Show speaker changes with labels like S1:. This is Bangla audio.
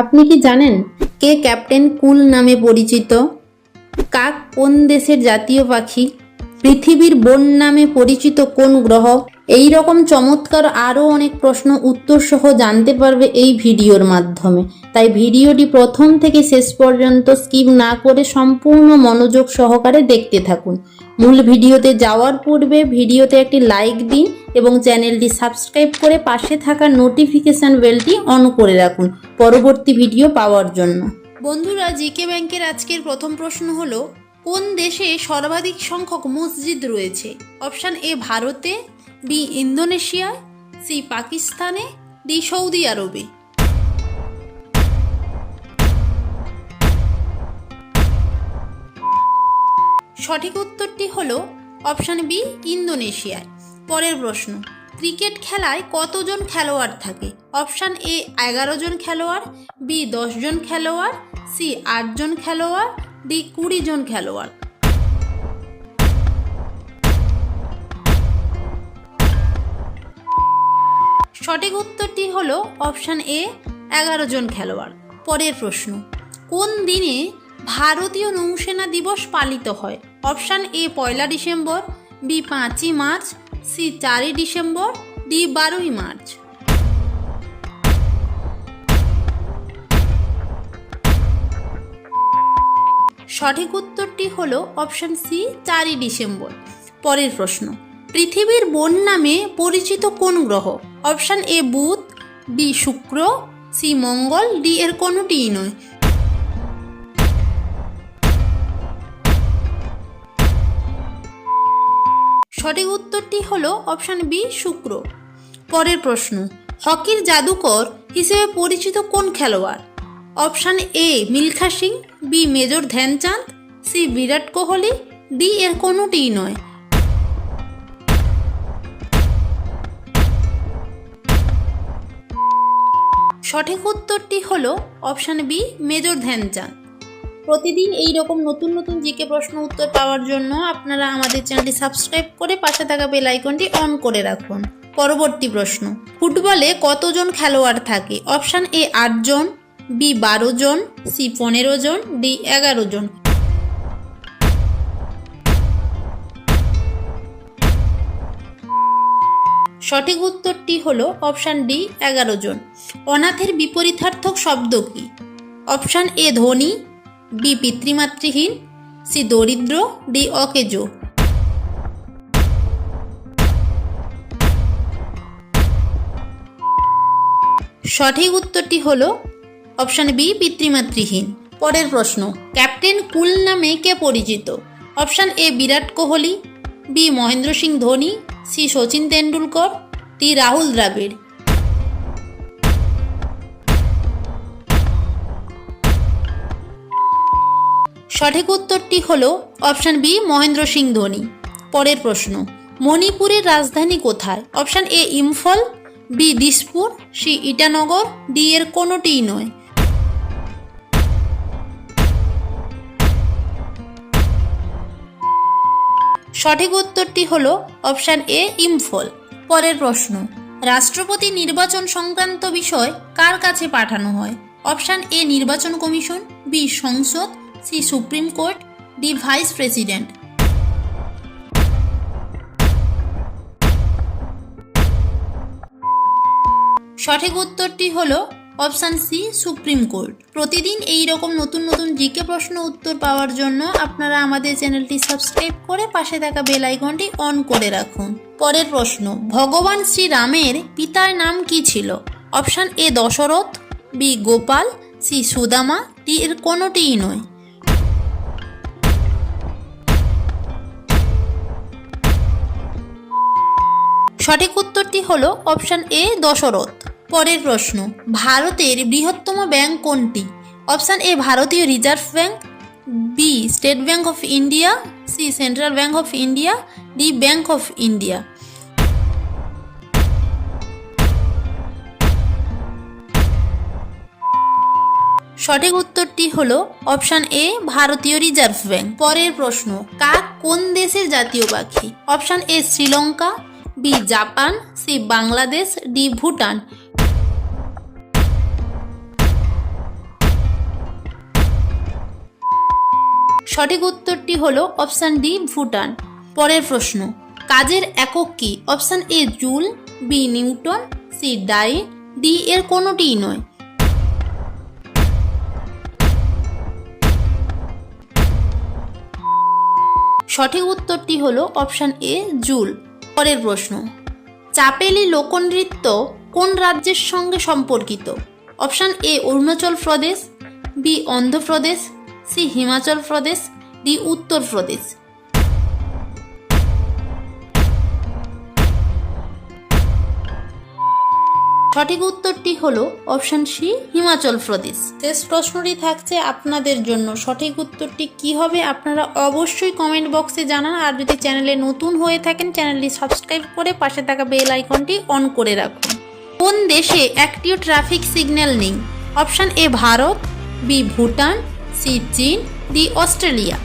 S1: আপনি কি জানেন কে ক্যাপ্টেন কুল নামে পরিচিত? কাক কোন দেশের জাতীয় পাখি? পৃথিবীর বন নামে পরিচিত কোন গ্রহ? এই রকম চমৎকার আরও অনেক প্রশ্ন উত্তর সহ জানতে পারবে এই ভিডিওর মাধ্যমে। তাই ভিডিওটি প্রথম থেকে শেষ পর্যন্ত স্কিপ না করে সম্পূর্ণ মনোযোগ সহকারে দেখতে থাকুন। মূল ভিডিওতে যাওয়ার পূর্বে ভিডিওতে একটি লাইক দিন এবং চ্যানেলটি সাবস্ক্রাইব করে পাশে থাকা নোটিফিকেশন বেলটি অন করে রাখুন পরবর্তী ভিডিও পাওয়ার জন্য। বন্ধুরা, জিকে ব্যাংকের আজকের প্রথম প্রশ্ন হলো, কোন দেশে সর্বাধিক সংখ্যক মসজিদ রয়েছে? অপশান এ, ভারতে, বি, ইন্দোনেশিয়ায়, সি, পাকিস্তানে, ডি, সৌদি আরবে। সঠিক উত্তরটি হল অপশান বি, ইন্দোনেশিয়ায়। পরের প্রশ্ন, ক্রিকেট খেলায় কতজন খেলোয়াড় থাকে? অপশান এ, এগারো জন খেলোয়াড়, বি জন খেলোয়াড়, সি আটজন খেলোয়াড়, ডি, কুড়ি জন খেলোয়াড়। সঠিক উত্তরটি হল অপশান এ, এগারো জন খেলোয়াড়। পরের প্রশ্ন, কোন দিনে ভারতীয় নৌসেনা দিবস পালিত হয়। অপশান এ, পয়লা ডিসেম্বর, বি, পাঁচই মার্চ, সি, চারই ডিসেম্বর, ডি, বারোই মার্চ। সঠিক উত্তরটি হল অপশান সি, চারই ডিসেম্বর। পরের প্রশ্ন, পৃথিবীর বোন নামে পরিচিত কোন গ্রহ? অপশান এ, বুধ, বি, শুক্র, সি, মঙ্গল, ডি, এর কোনোটিই নয়। সঠিক উত্তরটি হল অপশান বি, শুক্র। পরের প্রশ্ন, হকির জাদুকর হিসেবে পরিচিত কোন খেলোয়াড়? Option A, Milkha Singh, B, major Dhyanchand, C, Virat Kohli, D, এর কোনোটিই নয়। সঠিক উত্তরটি হলো অপশান বি, মেজর ধ্যানচাঁদ। প্রতিদিন এই রকম নতুন নতুন জিকে প্রশ্ন উত্তর পাওয়ার জন্য আপনারা আমাদের চ্যানেলটি সাবস্ক্রাইব করে পাশে থাকা বেল আইকনটি অন করে রাখুন। পরবর্তী প্রশ্ন, ফুটবলে কতজন খেলোয়াড় থাকে? অপশান এ আটজন, বি বারো জন সি পনেরো জন ডি এগারো জন সঠিক উত্তরটি হলো অপশান ডি এগারো জন অনাথের বিপরীতার্থক শব্দ কি? অপশান এ ধনী বি পিতৃমাতৃহীন, সি দরিদ্র, ডি অকেজো। সঠিক উত্তরটি হল অপশান বি, পিতৃমাতৃহীন। পরের প্রশ্ন, ক্যাপ্টেন কুল নামে কে পরিচিত? Option A, Virat Kohli, B, Mahendra Singh Dhoni, C Sachin Tendulkar, D, Rahul Dravid. সঠিক উত্তরটি হল অপশান বি, মহেন্দ্র সিং ধোনি। পরের প্রশ্ন, মণিপুরের রাজধানী কোথায়? Option A, Imphal, B, Dispur, C, Itanagar, D, এর কোনোটিই নয়। সঠিক উত্তরটি হল অপশান এ, ইম্ফল। পরের প্রশ্ন, রাষ্ট্রপতি নির্বাচন সংক্রান্ত বিষয় কার কাছে পাঠানো হয়? অপশান এ, নির্বাচন কমিশন, বি, সংসদ C supreme court D vice president. সঠিক উত্তরটি হলো অপশান সি, সুপ্রিম কোর্ট। প্রতিদিন এই রকম নতুন নতুন জিকে প্রশ্ন উত্তর পাওয়ার জন্য আপনারা আমাদের চ্যানেলটি সাবস্ক্রাইব করে পাশে থাকা বেল আইকনটি অন করে রাখুন। পরের প্রশ্ন, ভগবান শ্রীরামের পিতার নাম কি ছিল? Option A, Dasharath, B, Gopal, C, Sudama, D, এর কোনোটিই নয়। সঠিক উত্তরটি হল অপশান এ, দশরথ। পরের প্রশ্ন, ভারতের বৃহত্তম ব্যাংক কোনটি? অপশান এ, ভারতীয় reserve bank, B, state bank of India, C, central bank of India, D, bank of India. সঠিক উত্তরটি হল অপশান এ, ভারতীয় রিজার্ভ ব্যাংক। পরের প্রশ্ন, কাক কোন দেশের জাতীয় পাখি? Option A, Sri Lanka B Japan, C Bangladesh, D Bhutan. সঠিক উত্তরটি হলো অপশান ডি ভুটান। পরের প্রশ্ন, কাজের একক কি? Option A joule, B newton, C dyne, D এর কোনোটিই নয়। সঠিক উত্তরটি হলো অপশান এ জুল। পরের প্রশ্ন। চাপেলি লোকনৃত্য কোন রাজ্যের সঙ্গে সম্পর্কিত? Option A Arunachal Pradesh, B Andhra Pradesh, C Himachal Pradesh, D Uttar Pradesh. সঠিক উত্তরটি হলো অপশান সি, হিমাচল প্রদেশ। শেষ প্রশ্নটি থাকছে আপনাদের জন্য। সঠিক উত্তরটি কি হবে আপনারা অবশ্যই কমেন্ট বক্সে জানান। আর যদি চ্যানেলে নতুন হয়ে থাকেন চ্যানেলটি সাবস্ক্রাইব করে পাশে থাকা বেল আইকনটি অন করে রাখুন। কোন দেশে একটিও ট্রাফিক সিগন্যাল নেই? Option A Bharat, B Bhutan, C চীন, ডি অস্ট্রেলিয়া।